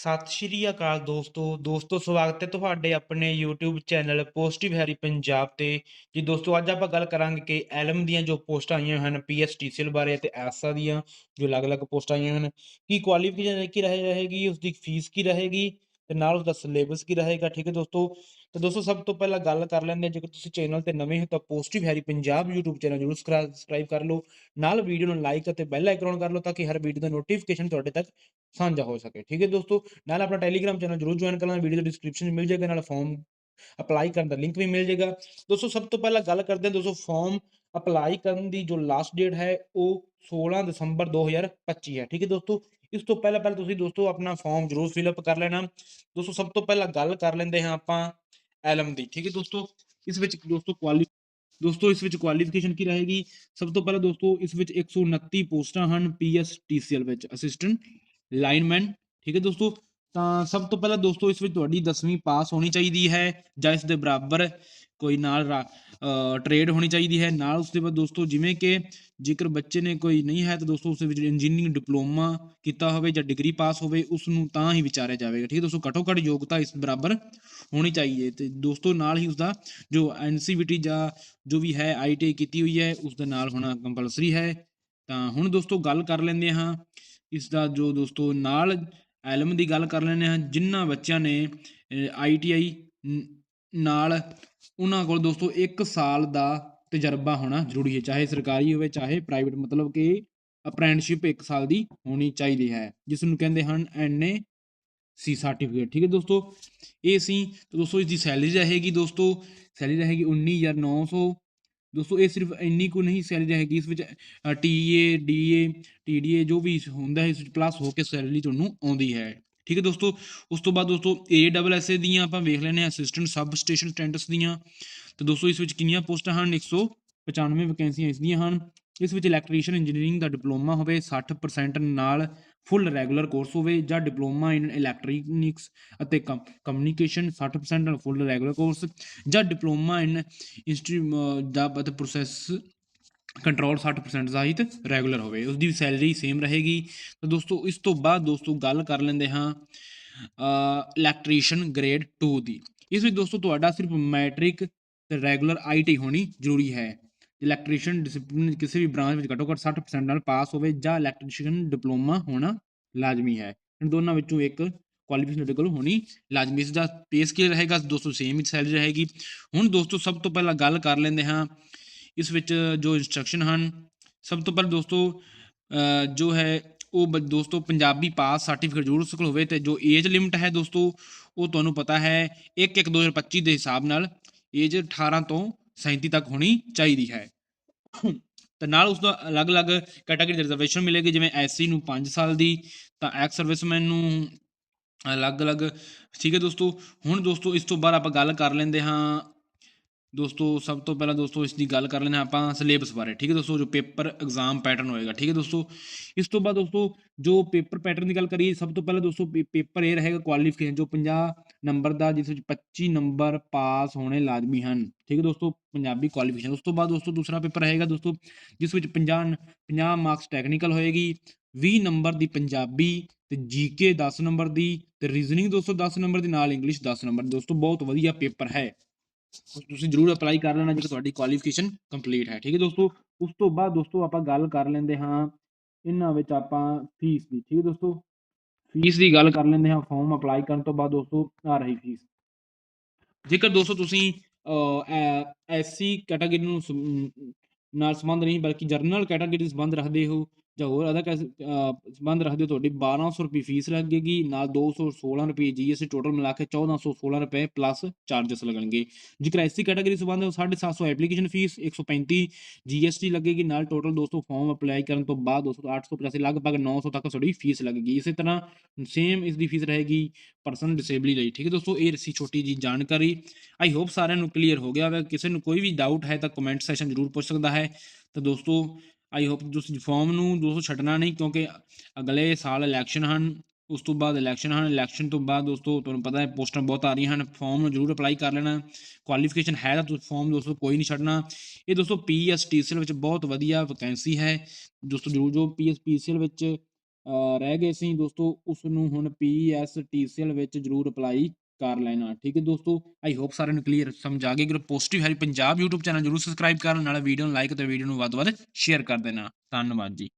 ਸਤਿ ਸ਼੍ਰੀ ਅਕਾਲ ਦੋਸਤੋ। ਦੋਸਤੋ, ਸਵਾਗਤ ਹੈ ਤੁਹਾਡੇ ਆਪਣੇ YouTube channel positive Harry Punjab ਤੇ। ਜੀ ਦੋਸਤੋ, ਅੱਜ ਆਪਾਂ ਗੱਲ ਕਰਾਂਗੇ ਕਿ ਐਲਮ ਦੀਆਂ ਜੋ ਪੋਸਟਾਂ ਆਈਆਂ ਹਨ ਪੀਐਸਟੀਸੀਐਲ ਬਾਰੇ ਤੇ ਐਸਾ ਦੀਆਂ ਜੋ ਅਲੱਗ-ਅਲੱਗ ਪੋਸਟਾਂ ਆਈਆਂ ਹਨ, ਕੀ ਕੁਆਲੀਫਿਕੇਸ਼ਨ ਕੀ ਰਹੇ, ਰਹੇਗੀ ਉਸ ਦੀ ਫੀਸ ਕੀ ਰਹੇਗੀ ਤੇ ਨਾਲ ਉਸ ਸਿਲੇਬਸ ਕੀ ਰਹੇਗਾ, ਠੀਕ ਹੈ ਦੋਸਤੋ? ਤੇ ਦੋਸਤੋ, ਸਭ ਤੋਂ ਪਹਿਲਾਂ ਗੱਲ ਕਰ ਲੈਂਦੇ ਹਾਂ। ਜੇਕਰ ਤੁਸੀਂ ਚੈਨਲ ਤੇ ਨਵੇਂ ਹੋ ਤਾਂ positive Harry Punjab YouTube channel ਜਰੂਰ ਸਬਸਕ੍ਰਾਈਬ ਕਰ ਲਓ। ਨਾਲ ਵੀਡੀਓ ਨੂੰ ਲਾਈਕ ਅਤੇ ਬੈਲ ਆਈਕਨ ਕਰ ਲਓ ਤਾਂ ਕਿ ਹਰ ਵੀਡੀਓ ਦਾ ਨੋਟੀਫਿਕੇਸ਼ਨ ਤੁਹਾਡੇ ਤੱਕ ਸਾਂਝਾ ਹੋ ਸਕੇ। ਠੀਕ ਹੈ ਦੋਸਤੋ? ਨਾਲ ਆਪਣਾ ਟੈਲੀਗ੍ਰਾਮ ਚੈਨਲ ਜਰੂਰ ਜੁਆਇਨ ਕਰਨਾ ਵੀਡੀਓ ਦੇ ਡਿਸਕ੍ਰਿਪਸ਼ਨ ਮਿਲ ਜਾਏਗਾ। ਨਾਲ ਫਾਰਮ ਅਪਲਾਈ ਕਰਨ ਦਾ ਲਿੰਕ ਵੀ ਮਿਲ ਜਾਏਗਾ। ਦੋਸਤੋ, ਸਭ ਤੋਂ ਪਹਿਲਾਂ ਗੱਲ ਕਰਦੇ ਹਾਂ ਦੋਸਤੋ ਫਾਰਮ ਅਪਲਾਈ ਕਰਨ ਦੀ ਜੋ ਲਾਸਟ ਡੇਟ ਹੈ, ਉਹ 16 ਦਸੰਬਰ 2025 ਹੈ। ਠੀਕ ਹੈ ਦੋਸਤੋ? ਇਸ ਤੋਂ ਪਹਿਲਾਂ ਪਹਿਲਾਂ ਤੁਸੀਂ ਦੋਸਤੋ ਆਪਣਾ ਫਾਰਮ ਜਰੂਰ ਫਿਲ ਅਪ ਕਰ ਲੈਣਾ। ਦੋਸਤੋ, ਸਭ ਤੋਂ ਪਹਿਲਾਂ ਗੱਲ ਕਰ ਲੈਂਦੇ ਹਾਂ ਆਪਾਂ ਐਲਮ ਦੀ। ਠੀਕ ਹੈ ਦੋਸਤੋ? ਇਸ ਵਿੱਚ ਦੋਸਤੋ ਕੁਆਲੀ ਦੋਸਤੋ, ਇਸ ਵਿੱਚ ਕੁਆਲੀਫਿਕੇਸ਼ਨ ਕੀ ਰਹੇਗੀ? ਸਭ ਤੋਂ ਪਹਿਲਾਂ ਦੋਸਤੋ, ਇਸ ਵਿੱਚ 129 ਪੋਸਟਾਂ ਹਨ ਪੀਐਸਟੀਸੀਐਲ ਵਿੱਚ ਅਸਿਸਟੈਂਟ ਲਾਈਨਮੈਨ ਠੀਕ ਹੈ ਦੋਸਤੋ? ਤਾਂ ਸਭ ਤੋਂ ਪਹਿਲਾਂ ਦੋਸਤੋ, ਇਸ ਵਿੱਚ ਤੁਹਾਡੀ 10ਵੀਂ ਪਾਸ ਹੋਣੀ ਚਾਹੀਦੀ ਹੈ ਜਾਂ ਇਸ ਦੇ ਬਰਾਬਰ ਕੋਈ ਨਾਲ ਟ੍ਰੇਡ ਹੋਣੀ ਚਾਹੀਦੀ ਹੈ, ਨਾਲ ਉਸ ਦੇ ਬਾਅਦ ਦੋਸਤੋ ਜਿਵੇਂ ਕਿ ਜੇਕਰ ਬੱਚੇ ਨੇ ਕੋਈ ਨਹੀਂ ਹੈ ਤਾਂ ਦੋਸਤੋ ਉਸ ਦੇ ਵਿੱਚ ਇੰਜੀਨੀਅਰਿੰਗ ਡਿਪਲੋਮਾ ਕੀਤਾ ਹੋਵੇ ਜਾਂ ਡਿਗਰੀ ਪਾਸ ਹੋਵੇ ਉਸ ਨੂੰ ਤਾਂ ਹੀ ਵਿਚਾਰਿਆ ਜਾਵੇਗਾ, ਠੀਕ ਹੈ ਦੋਸਤੋ? ਘੱਟੋ ਘੱਟ ਯੋਗਤਾ ਇਸ ਬਰਾਬਰ ਹੋਣੀ ਚਾਹੀਏ ਤੇ ਦੋਸਤੋ ਨਾਲ ਹੀ ਉਸ ਦਾ ਜੋ ਐਨਸੀਵੀਟੀ ਜਾਂ ਜੋ ਵੀ ਹੈ ਆਈਟੀ ਕੀਤੀ ਹੋਈ ਹੈ ਉਸ ਦੇ ਨਾਲ ਹੋਣਾ ਕੰਪਲਸਰੀ ਹੈ। ਤਾਂ ਹੁਣ ਦੋਸਤੋ ਗੱਲ ਕਰ ਲੈਂਦੇ ਹਾਂ ਇਸ ਦਾ ਜੋ ਦੋਸਤੋ ਨਾਲ ਐਲਮ ਦੀ ਗੱਲ ਕਰ ਲੈਂਦੇ ਹਾਂ ਜਿਨ੍ਹਾਂ ਬੱਚਿਆਂ ਨੇ ਆਈਟੀਆਈ ਨਾਲ ਉਹਨਾਂ ਕੋਲ ਦੋਸਤੋ 1 ਸਾਲ ਦਾ ਤਜਰਬਾ ਹੋਣਾ ਜ਼ਰੂਰੀ ਹੈ, ਚਾਹੇ ਸਰਕਾਰੀ ਹੋਵੇ, ਚਾਹੇ ਪ੍ਰਾਈਵੇਟ ਮਤਲਬ ਕਿ ਅਪ੍ਰੈਂਟਿਸਸ਼ਿਪ 1 ਸਾਲ ਦੀ ਹੋਣੀ ਚਾਹੀਦੀ ਹੈ, ਜਿਸ ਨੂੰ ਕਹਿੰਦੇ ਹਨ ਐਨਏ ਸੀ ਸਰਟੀਫਿਕੇਟ ਠੀਕ ਹੈ ਦੋਸਤੋ? ਇਹ ਸੀ, ਤਾਂ ਦੋਸਤੋ ਇਸ ਦੀ ਸੈਲਰੀ ਰਹੇਗੀ ਦੋਸਤੋ, ਸੈਲਰੀ ਰਹੇਗੀ 19900 ਦੋਸਤੋ ਇਹ ਸਿਰਫ ਇੰਨੀ ਕੁ ਨਹੀਂ, ਸੈਲਰੀ ਰਹੇਗੀ ਇਸ ਵਿੱਚ ਟੀਏ ਡੀਏ ਟੀਡੀਏ ਜੋ ਵੀ ਹੁੰਦਾ ਹੈ, ਇਸ ਵਿੱਚ ਪਲੱਸ ਹੋ ਕੇ ਸੈਲਰੀ ਤੁਹਾਨੂੰ ਆਉਂਦੀ ਹੈ। ਠੀਕ ਹੈ ਦੋਸਤੋ, ਉਸ ਤੋਂ ਬਾਅਦ ਦੋਸਤੋ ਏ ਡਬਲ ਐਸ ਏ ਦੀਆਂ ਆਪਾਂ ਵੇਖ ਲੈਨੇ ਆ ਅਸਿਸਟੈਂਟ ਸਬ ਸਟੇਸ਼ਨ ਅਟੈਂਡੈਂਟਸ ਦੀਆਂ। ਤੇ ਦੋਸਤੋ, ਇਸ ਵਿੱਚ ਕਿੰਨੀਆਂ ਪੋਸਟਾਂ ਹਨ? 195 ਵੈਕੈਂਸੀਆਂ ਇਸ ਦੀਆਂ ਹਨ। ਇਸ ਵਿੱਚ ਇਲੈਕਟ੍ਰੀਸ਼ੀਅਨ ਇੰਜੀਨੀਅਰਿੰਗ ਦਾ ਡਿਪਲੋਮਾ ਹੋਵੇ 60% ਨਾਲ ਫੁੱਲ ਰੈਗੂਲਰ ਕੋਰਸ ਹੋਵੇ, ਜਾਂ ਡਿਪਲੋਮਾ ਇਨ ਇਲੈਕਟ੍ਰੋਨਿਕਸ ਅਤੇ ਕਮਿਊਨੀਕੇਸ਼ਨ 60% ਨਾਲ ਫੁੱਲ ਰੈਗੂਲਰ ਕੋਰਸ ਜਾਂ ਡਿਪਲੋਮਾ ਇਨ ਇੰਸਟਰੂ ਦਾ ਅਤੇ ਪ੍ਰੋਸੈਸ ਕੰਟਰੋਲ 60% ਸਾਹਿਤ ਰੈਗੂਲਰ ਹੋਵੇ। ਉਸ ਦੀ ਸੈਲਰੀ ਸੇਮ ਰਹੇਗੀ। ਤਾਂ ਦੋਸਤੋ, ਇਸ ਤੋਂ ਬਾਅਦ ਦੋਸਤੋ ਗੱਲ ਕਰ ਲੈਂਦੇ ਹਾਂ ਇਲੈਕਟ੍ਰੀਸ਼ੀਅਨ ਗ੍ਰੇਡ 2 ਦੀ। ਇਸ ਵਿੱਚ ਦੋਸਤੋ ਤੁਹਾਡਾ ਸਿਰਫ ਮੈਟ੍ਰਿਕ ਤੇ ਰੈਗੂਲਰ ਆਈਟੀ ਹੋਣੀ ਜ਼ਰੂਰੀ ਹੈ। ਇਲੈਕਟ੍ਰੀਸ਼ੀਅਨ ਡਿਸਪਲਿਨ ਕਿਸੇ ਵੀ ਬ੍ਰਾਂਚ ਵਿੱਚ ਘੱਟੋ ਘੱਟ 60% ਨਾਲ ਪਾਸ ਹੋਵੇ ਜਾਂ ਇਲੈਕਟ੍ਰੀਸ਼ੀਅਨ ਡਿਪਲੋਮਾ ਹੋਣਾ ਲਾਜ਼ਮੀ ਹੈ। ਇਹਨਾਂ ਦੋਨਾਂ ਵਿੱਚੋਂ ਇੱਕ ਕੁਆਲੀਫਿਕੇਸ਼ਨ ਤੁਹਾਡੇ ਕੋਲ ਹੋਣੀ ਲਾਜ਼ਮੀ। ਇਸ ਦਾ ਪੇ ਸਕੇਲ ਰਹੇਗਾ। ਦੋਸਤੋ ਸੇਮ ਹੀ ਸੈਲਰੀ ਰਹੇਗੀ। ਹੁਣ ਦੋਸਤੋ ਸਭ ਤੋਂ ਪਹਿਲਾਂ ਗੱਲ ਕਰ ਲੈਂਦੇ ਹਾਂ ਇਸ ਵਿੱਚ ਜੋ ਇਨਸਟਰਕਸ਼ਨ ਹਨ, ਸਭ ਤੋਂ ਪਹਿਲਾਂ ਦੋਸਤੋ ਜੋ ਹੈ, ਉਹ ਦੋਸਤੋ ਪੰਜਾਬੀ ਪਾਸ ਸਰਟੀਫਿਕੇਟ ਜ਼ਰੂਰ ਸਕਲ ਹੋਵੇ ਤੇ ਜੋ ਏਜ ਲਿਮਟ ਹੈ ਦੋਸਤੋ, ਉਹ ਤੁਹਾਨੂੰ ਪਤਾ ਹੈ 1 1 2025 ਦੇ ਹਿਸਾਬ ਨਾਲ ਏਜ 18 ਤੋਂ 37 ਤੱਕ ਹੋਣੀ ਚਾਹੀਦੀ ਹੈ। ਤੇ ਨਾਲ ਉਸ ਦਾ ਅਲੱਗ-ਅਲੱਗ ਕੈਟਾਗਰੀ ਦੀ ਰਿਜ਼ਰਵੇਸ਼ਨ ਮਿਲੇਗੀ, ਜਿਵੇਂ ਐਸਸੀ ਨੂੰ 5 ਸਾਲ ਦੀ, ਤਾਂ ਐਕਸ ਸਰਵਿਸਮੈਨ ਨੂੰ ਅਲੱਗ-ਅਲੱਗ, ਠੀਕ ਹੈ ਦੋਸਤੋ। ਹੁਣ ਦੋਸਤੋ, ਇਸ ਤੋਂ ਬਾਅਦ ਆਪਾਂ ਗੱਲ ਕਰ ਲੈਂਦੇ ਹਾਂ ਦੋਸਤੋ, ਸਭ ਤੋਂ ਪਹਿਲਾਂ ਦੋਸਤੋ, ਇਸ ਦੀ ਗੱਲ ਕਰ ਲੈਂਦੇ ਹਾਂ ਆਪਾਂ ਸਿਲੇਬਸ ਬਾਰੇ। ਠੀਕ ਹੈ ਦੋਸਤੋ, ਜੋ ਪੇਪਰ ਐਗਜ਼ਾਮ ਪੈਟਰਨ ਹੋਏਗਾ। ਠੀਕ ਹੈ ਦੋਸਤੋ, ਇਸ ਤੋਂ ਬਾਅਦ ਦੋਸਤੋ, ਜੋ ਪੇਪਰ ਪੈਟਰਨ ਦੀ ਗੱਲ ਕਰੀਏ, ਸਭ ਤੋਂ ਪਹਿਲਾਂ ਦੋਸਤੋ ਪੇਪਰ ਇਹ ਰਹੇਗਾ ਕੁਆਲੀਫਿਕੇਸ਼ਨ ਜੋ 50 ਨੰਬਰ ਦਾ, ਜਿਸ ਵਿੱਚ 25 ਨੰਬਰ ਪਾਸ ਹੋਣੇ ਲਾਜ਼ਮੀ ਹਨ। ਠੀਕ ਹੈ ਦੋਸਤੋ, ਪੰਜਾਬੀ ਕੁਆਲੀਫਿਕੇਸ਼ਨ ਉਸ ਤੋਂ ਬਾਅਦ ਦੋਸਤੋ, ਦੂਸਰਾ ਪੇਪਰ ਰਹੇਗਾ ਦੋਸਤੋ, ਜਿਸ ਵਿੱਚ 50 50 ਮਾਰਕਸ ਟੈਕਨੀਕਲ ਹੋਏਗੀ 20 ਨੰਬਰ ਦੀ ਪੰਜਾਬੀ ਤੇ ਜੀਕੇ 10 ਨੰਬਰ ਦੀ ਤੇ ਰੀਜ਼ਨਿੰਗ ਦੋਸਤੋ 10 ਨੰਬਰ ਦੀ ਨਾਲ ਇੰਗਲਿਸ਼ 10 ਨੰਬਰ। ਦੋਸਤੋ, ਬਹੁਤ ਵਧੀਆ ਪੇਪਰ ਹੈ। ਤੁਸੀਂ ਜਰੂਰ ਅਪਲਾਈ ਕਰ ਲੈਣਾ ਜੇਕਰ ਤੁਹਾਡੀ ਕੁਆਲੀਫਿਕੇਸ਼ਨ ਕੰਪਲੀਟ ਹੈ, ਠੀਕ ਹੈ ਦੋਸਤੋ? ਉਸ ਤੋਂ ਬਾਅਦ ਦੋਸਤੋ ਆਪਾਂ ਗੱਲ ਕਰ ਲੈਂਦੇ ਹਾਂ ਇਹਨਾਂ ਵਿੱਚ ਆਪਾਂ ਫੀਸ ਦੀ, ਠੀਕ ਹੈ ਦੋਸਤੋ? ਫੀਸ ਦੀ ਗੱਲ ਕਰ ਲੈਂਦੇ ਹਾਂ ਫਾਰਮ ਅਪਲਾਈ ਕਰਨ ਤੋਂ ਬਾਅਦ ਦੋਸਤੋ ਆ ਰਹੀ ਫੀਸ ਜੇਕਰ ਦੋਸਤੋ ਤੁਸੀਂ ਐਸਸੀ ਕੈਟਾਗਰੀ ਨੂੰ ਨਾਲ ਸੰਬੰਧ ਨਹੀਂ, ਬਲਕਿ ਜਰਨਲ ਕੈਟਾਗਰੀ ਸੰਬੰਧ ਰੱਖਦੇ ਹੋ ਜਾਂ ਹੋਰ ਅਦਾ ਸੰਬੰਧ ਰੱਖਦੇ ਹੋ ਤੁਹਾਡੀ 1200 ਰੁਪਏ ਫੀਸ ਲੱਗੇਗੀ, ਨਾਲ 216 ਰੁਪਏ ਜੀਐਸਟੀ ਟੋਟਲ ਮਿਲਾ ਕੇ 1416 ਰੁਪਏ ਪਲੱਸ ਚਾਰजेस ਲੱਗਣਗੇ। ਜੇਕਰ ਐਸਸੀ ਕੈਟਾਗਰੀ ਸੰਬੰਧ 750 ਐਪਲੀਕੇਸ਼ਨ ਫੀਸ 135 ਜੀਐਸਟੀ ਲੱਗੇਗੀ, ਨਾਲ ਟੋਟਲ ਦੋਸਤੋ ਫਾਰਮ ਅਪਲਾਈ ਕਰਨ ਤੋਂ ਬਾਅਦ ਦੋਸਤੋ 885 ਲਗਭਗ 900 ਤੱਕ ਤੁਹਾਡੀ ਫੀਸ ਲੱਗੇਗੀ। ਇਸੇ ਤਰ੍ਹਾਂ ਸੇਮ ਇਸ ਦੀ ਫੀਸ ਰਹੇਗੀ ਪਰਸਨ ਡਿਸੇਬਲੀ ਲਈ, ਠੀਕ ਹੈ ਦੋਸਤੋ? ਇਹ ਰਸੀ ਛੋਟੀ ਜੀ ਜਾਣਕਾਰੀ। ਆਈ ਹੋਪ ਸਾਰਿਆਂ ਨੂੰ ਕਲੀਅਰ ਹੋ ਗਿਆ ਹੋਵੇ ਕਿਸੇ ਨੂੰ ਕੋਈ ਵੀ ਡਾਊਟ ਹੈ ਤਾਂ ਕਮੈਂਟ ਸੈਸ਼ਨ ਜ਼ਰੂਰ ਪੁੱਛ ਸਕਦਾ ਹੈ। ਤਾਂ ਦੋਸਤੋ ਆਈ ਹੋਪ ਤੁਸੀਂ ਫਾਰਮ ਨੂੰ ਦੋਸਤੋ ਛੱਡਣਾ ਨਹੀਂ, ਕਿਉਂਕਿ ਅਗਲੇ ਸਾਲ ਇਲੈਕਸ਼ਨ ਹਨ, ਉਸ ਤੋਂ ਬਾਅਦ ਇਲੈਕਸ਼ਨ ਹਨ ਇਲੈਕਸ਼ਨ ਤੋਂ ਬਾਅਦ ਦੋਸਤੋ ਤੁਹਾਨੂੰ ਪਤਾ ਹੈ ਪੋਸਟਾਂ ਬਹੁਤ ਆ ਰਹੀਆਂ ਹਨ ਫਾਰਮ ਨੂੰ ਜ਼ਰੂਰ ਅਪਲਾਈ ਕਰ ਲੈਣਾ ਕੁਆਲੀਫਿਕੇਸ਼ਨ ਹੈ ਤਾਂ ਤੁਸੀਂ ਫਾਰਮ ਦੋਸਤੋ ਕੋਈ ਨਹੀਂ ਛੱਡਣਾ। ਇਹ ਦੋਸਤੋ ਪੀਐਸਟੀਸੀਐਲ ਵਿੱਚ ਬਹੁਤ ਵਧੀਆ ਵੈਕੈਂਸੀ ਹੈ, ਦੋਸਤੋ ਜ਼ਰੂਰ ਜੋ ਪੀਐਸਪੀਸੀਐਲ ਵਿੱਚ ਰਹਿ ਗਏ ਸੀ ਦੋਸਤੋ ਉਸ ਨੂੰ ਹੁਣ ਪੀਐਸਟੀਸੀਐਲ ਵਿੱਚ ਜ਼ਰੂਰ ਅਪਲਾਈ ਕਰ ਲੈਣਾ, ਠੀਕ ਹੈ ਦੋਸਤੋ? ਆਈ ਹੋਪ ਸਾਰਿਆਂ ਨੂੰ ਕਲੀਅਰ ਸਮਝ ਆ ਗਈ। ਕਿ positive Harry Punjab YouTube channel ਜਰੂਰ ਸਬਸਕ੍ਰਾਈਬ ਕਰਨ ਨਾਲ ਵੀਡੀਓ ਨੂੰ ਲਾਈਕ ਤੇ ਵੀਡੀਓ ਨੂੰ ਵੱਧ ਵੱਧ ਸ਼ੇਅਰ ਕਰ ਦੇਣਾ। ਧੰਨਵਾਦ ਜੀ।